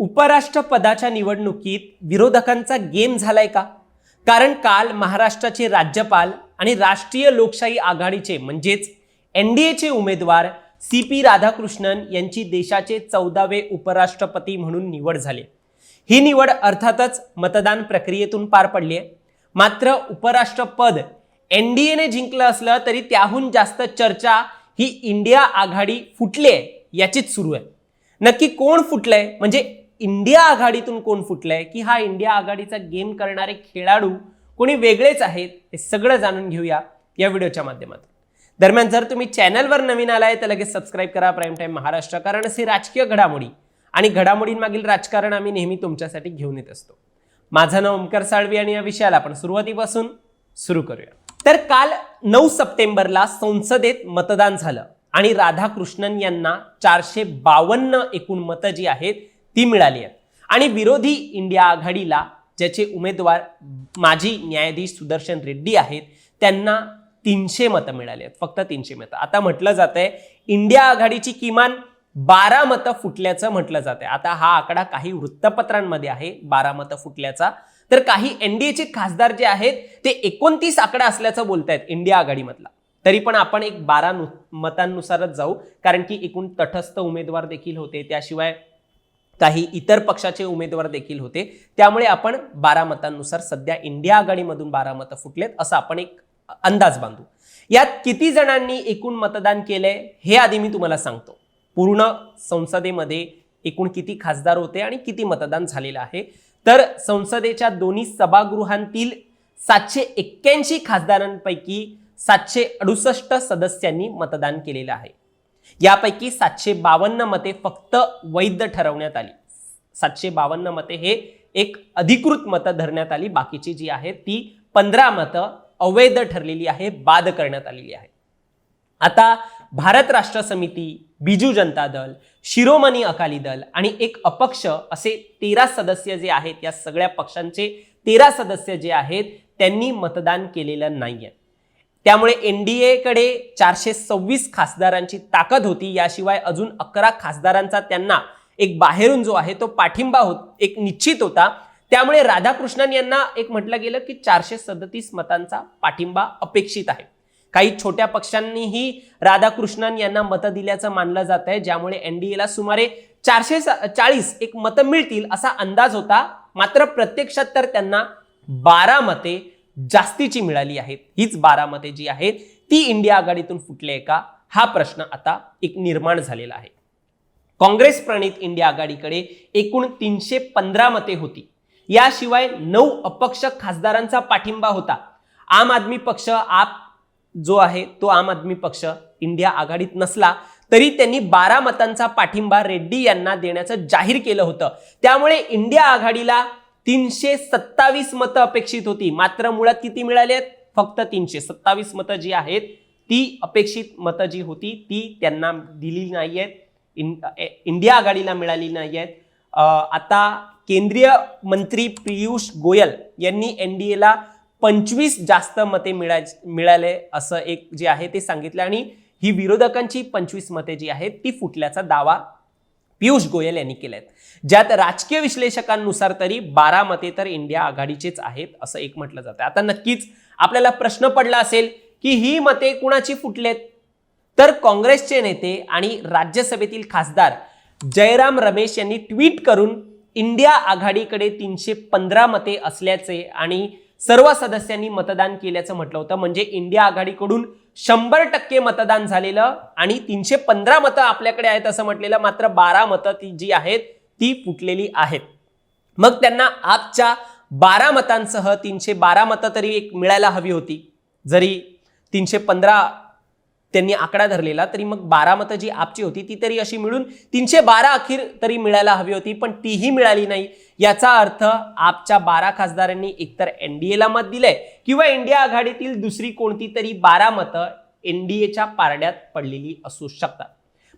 उपराष्ट्रपदाच्या निवडणुकीत विरोधकांचा गेम झालाय का? कारण काल महाराष्ट्राचे राज्यपाल आणि राष्ट्रीय लोकशाही आघाडीचे म्हणजेच एन डी एचे उमेदवार सी पी राधाकृष्णन यांची देशाचे चौदावे उपराष्ट्रपती म्हणून निवड झाली. ही निवड अर्थातच मतदान प्रक्रियेतून पार पडली आहे. मात्र उपराष्ट्रपद एन डी एने जिंकलं असलं तरी त्याहून जास्त चर्चा ही इंडिया आघाडी फुटली आहे याचीच सुरू आहे. नक्की कोण फुटलंय? म्हणजे इंडिया आघाडीतून कोण फुटलंय की हा इंडिया आघाडीचा गेम करणारे खेळाडू कोणी वेगळेच आहेत हे सगळं जाणून घेऊया या व्हिडिओच्या माध्यमातून. दरम्यान जर तुम्ही चॅनलवर नवीन आलाय तर लगेच सबस्क्राईब करा प्राईम टाईम महाराष्ट्र कारण असे राजकीय घडामोडी आणि घडामोडींमागील राजकारण आम्ही नेहमी तुमच्यासाठी घेऊन येत असतो. माझं नाव ओमकार साळवी आणि या विषयाला आपण सुरुवातीपासून सुरू करूया. तर काल नऊ सप्टेंबरला संसदेत मतदान झालं आणि राधाकृष्णन यांना चारशे बावन्न एकूण मतं जी आहेत ती मिळाली आहेत आणि विरोधी इंडिया आघाडीला ज्याचे उमेदवार माजी न्यायाधीश सुदर्शन रेड्डी आहेत त्यांना तीनशे मतं मिळाली आहेत. फक्त तीनशे मतं. आता म्हटलं जात आहे इंडिया आघाडीची किमान बारा मतं फुटल्याचं म्हटलं जात आहे आता हा आकडा काही वृत्तपत्रांमध्ये आहे बारा मतं फुटल्याचा. तर काही एनडीएचे खासदार जे आहेत ते एकोणतीस आकडा असल्याचं बोलतायत इंडिया आघाडीमधला. तरी पण आपण एक बारा नु मतांनुसारच जाऊ कारण की एकूण तटस्थ उमेदवार देखील होते. त्याशिवाय काही इतर पक्षाचे उमेदवार देखील होते. त्यामुळे आपण बारा मतांनुसार सध्या इंडिया आघाडीमधून बारा मतं फुटलेत असं आपण एक अंदाज बांधू. यात किती जणांनी एकूण मतदान केलंय हे आधी मी तुम्हाला सांगतो. पूर्ण संसदेमध्ये एकूण किती खासदार होते आणि किती मतदान झालेलं आहे. तर संसदेच्या दोन्ही सभागृहांतील सातशे एक्क्याऐंशी खासदारांपैकी सातशे अडुसष्ट सदस्यांनी मतदान केलेलं आहे. यापैकी सातशे बावन्न मते फक्त वैध ठरवण्यात आली. सातशे बावन्न मते हे एक अधिकृत मतं धरण्यात आली. बाकीची जी आहेत ती पंधरा मतं अवैध ठरलेली आहे बाद करण्यात आलेली आहे. आता भारत राष्ट्र समिती बिजू जनता दल शिरोमणी अकाली दल आणि एक अपक्ष असे तेरा सदस्य जे आहेत या सगळ्या पक्षांचे तेरा सदस्य जे आहेत त्यांनी मतदान केलेलं नाही आहे त्यामुळे एन डीएकडे चारशे सव्वीस खासदारांची ताकद होती. याशिवाय अजून अकरा खासदारांचा त्यांना एक बाहेरून जो आहे तो पाठिंबा होत एक निश्चित होता. त्यामुळे राधाकृष्णन यांना एक म्हटलं गेलं की चारशे सदतीस मतांचा पाठिंबा अपेक्षित आहे. काही छोट्या पक्षांनीही राधाकृष्णन यांना मतं दिल्याचं मानलं जात आहे ज्यामुळे एनडीएला सुमारे चारशे चाळीस एक मतं मिळतील असा अंदाज होता. मात्र प्रत्यक्षात तर त्यांना बारा मते जास्तीची मिळाली आहेत. हीच बारा मते जी आहेत ती इंडिया आघाडीतून फुटली आहे का? हा प्रश्न आता एक निर्माण झालेला आहे. काँग्रेस प्रणित इंडिया आघाडीकडे एकूण तीनशे पंधरा मते होती. याशिवाय नऊ अपक्ष खासदारांचा पाठिंबा होता. आम आदमी पक्ष आप जो आहे तो आम आदमी पक्ष इंडिया आघाडीत नसला तरी त्यांनी बारा मतांचा पाठिंबा रेड्डी यांना देण्याचं जाहीर केलं होतं. त्यामुळे इंडिया आघाडीला तीनशे सत्तावीस मतं अपेक्षित होती. मात्र मुळात किती मिळाली आहेत? फक्त तीनशे सत्तावीस मतं जी आहेत ती अपेक्षित मतं जी होती ती त्यांना दिली नाही आहेत. इन इंडिया आघाडीला मिळाली नाही आहेत. आता केंद्रीय मंत्री पियुष गोयल यांनी एन डी एला पंचवीस जास्त मते मिळा मिळाले असं एक जे आहे ते सांगितलं. आणि ही विरोधकांची पंचवीस मते जी आहेत ती फुटल्याचा दावा पियुष गोयल यांनी केलेत. ज्यात राजकीय विश्लेषकांनुसार तरी बारा मते तर इंडिया आघाडीचेच आहेत असं एक म्हटलं जातं आता नक्कीच आपल्याला प्रश्न पडला असेल की ही मते कुणाची फुटलेत? तर काँग्रेसचे नेते आणि राज्यसभेतील खासदार जयराम रमेश यांनी ट्विट करून इंडिया आघाडीकडे तीनशे पंधरा मते असल्याचे आणि सर्व सदस्यांनी मतदान केल्याचं म्हटलं होतं. म्हणजे इंडिया आघाडीकडून शंभर टक्के मतदान झालेलं आणि तीनशे पंधरा मतं आपल्याकडे आहेत असं म्हटलेलं मात्र बारा मतं ती जी आहेत ती फुटलेली आहेत. मग त्यांना आपच्या बारा मतांसह तीनशे बारा मतं तरी एक मिळायला हवी होती. जरी तीनशे पंधरा त्यांनी आकडा धरलेला तरी मग बारा मतं जी आपची होती ती तरी अशी मिळून तीनशे बारा अखेर तरी मिळायला हवी होती पण तीही मिळाली नाही. याचा अर्थ आपच्या बारा खासदारांनी एकतर एनडीएला मत दिलंय किंवा इंडिया आघाडीतील दुसरी कोणती तरी बारा मतं एनडीएच्या पारड्यात पडलेली असू शकतात.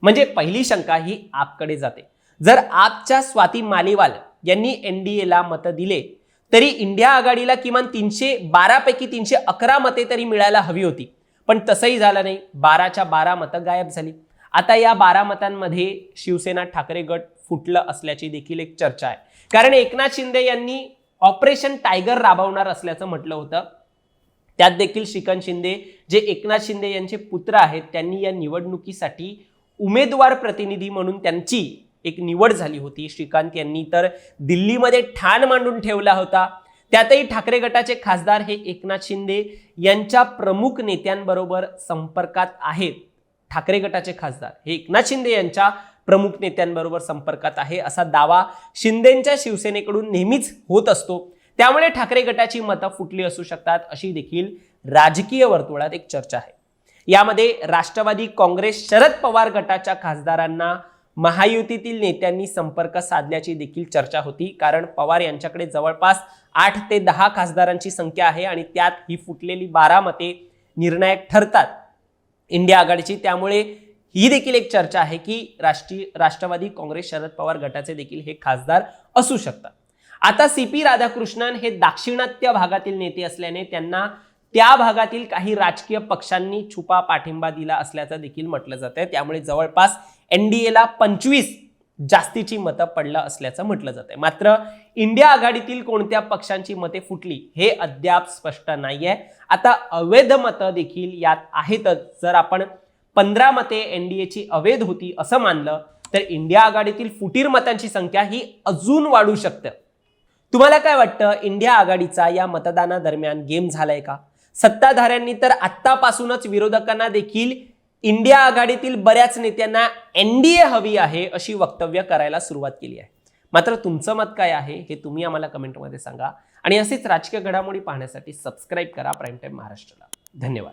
म्हणजे पहिली शंका ही आपकडे जाते. जर आपच्या स्वाती मालेवाल यांनी एनडीएला मतं दिले तरी इंडिया आघाडीला किमान तीनशे बारापैकी तीनशे अकरा मते तरी मिळायला हवी होती. पण तसंही झालं नाही. बाराच्या बारा मतं गायब झाली. आता या बारा मतांमध्ये शिवसेना ठाकरे गट फुटलं असल्याची देखील एक चर्चा आहे. कारण एकनाथ शिंदे यांनी ऑपरेशन टायगर राबवणार असल्याचं म्हटलं होतं. त्यात देखील श्रीकांत शिंदे जे एकनाथ शिंदे यांचे पुत्र आहेत त्यांनी या निवडणुकीसाठी उमेदवार प्रतिनिधी म्हणून त्यांची एक निवड झाली होती. श्रीकांत यांनी तर दिल्लीमध्ये ठाण मांडून ठेवला होता. त्यातही ठाकरे गटाचे खासदार हे एकनाथ शिंदे यांच्या प्रमुख नेत्यांबरोबर संपर्कात आहेत. ठाकरे गटाचे खासदार हे एकनाथ शिंदे यांच्या प्रमुख नेत्यांबरोबर संपर्कात आहे असा दावा शिंदेच्या शिवसेनेकडून नेहमीच होत असतो. त्यामुळे ठाकरे गटाची मतं फुटली असू शकतात अशी देखील राजकीय वर्तुळात एक चर्चा आहे. यामध्ये राष्ट्रवादी काँग्रेस शरद पवार गटाच्या खासदारांना महायुतीतील नेत्यांनी संपर्क साधल्याची देखील चर्चा होती. कारण पवार यांच्याकडे जवळपास आठ ते दहा खासदारांची संख्या आहे आणि त्यात ही फुटलेली बारा मते निर्णायक ठरतात इंडिया आघाडीची. त्यामुळे ही देखील एक चर्चा आहे की राष्ट्रीय राष्ट्रवादी काँग्रेस शरद पवार गटाचे देखील हे खासदार असू शकतात. आता सी पी राधाकृष्णन हे दाक्षिणात्य भागातील नेते असल्याने त्यांना त्या भागातील काही राजकीय पक्षांनी छुपा पाठिंबा दिला असल्याचं देखील म्हटलं जात आहे त्यामुळे जवळपास एनडीएला पंचवीस जास्तीची मतं पडलं असल्याचं म्हटलं जात आहे मात्र इंडिया आघाडीतील कोणत्या पक्षांची मते फुटली हे अद्याप स्पष्ट नाहीये. आता अवैध मतं देखील यात आहेतच. जर आपण पंधरा मते एनडीएची अवैध होती असं मानलं तर इंडिया आघाडीतील फुटीर मतांची संख्या ही अजून वाढू शकते. तुम्हाला काय वाटतं? इंडिया आघाडीचा या मतदानादरम्यान गेम झालाय का? सत्ताधाऱ्यांनी तर आत्तापासूनच विरोधकांना देखील इंडिया आघाडीतील बऱ्याच नेत्यांना एनडीए हवी आहे अशी वक्तव्य करायला सुरुवात केली आहे. मात्र तुमचं मत काय आहे हे तुम्ही आम्हाला कमेंटमध्ये सांगा. आणि असेच राजकीय घडामोडी पाहण्यासाठी सबस्क्राईब करा. प्राईम टाईम महाराष्ट्राला. धन्यवाद.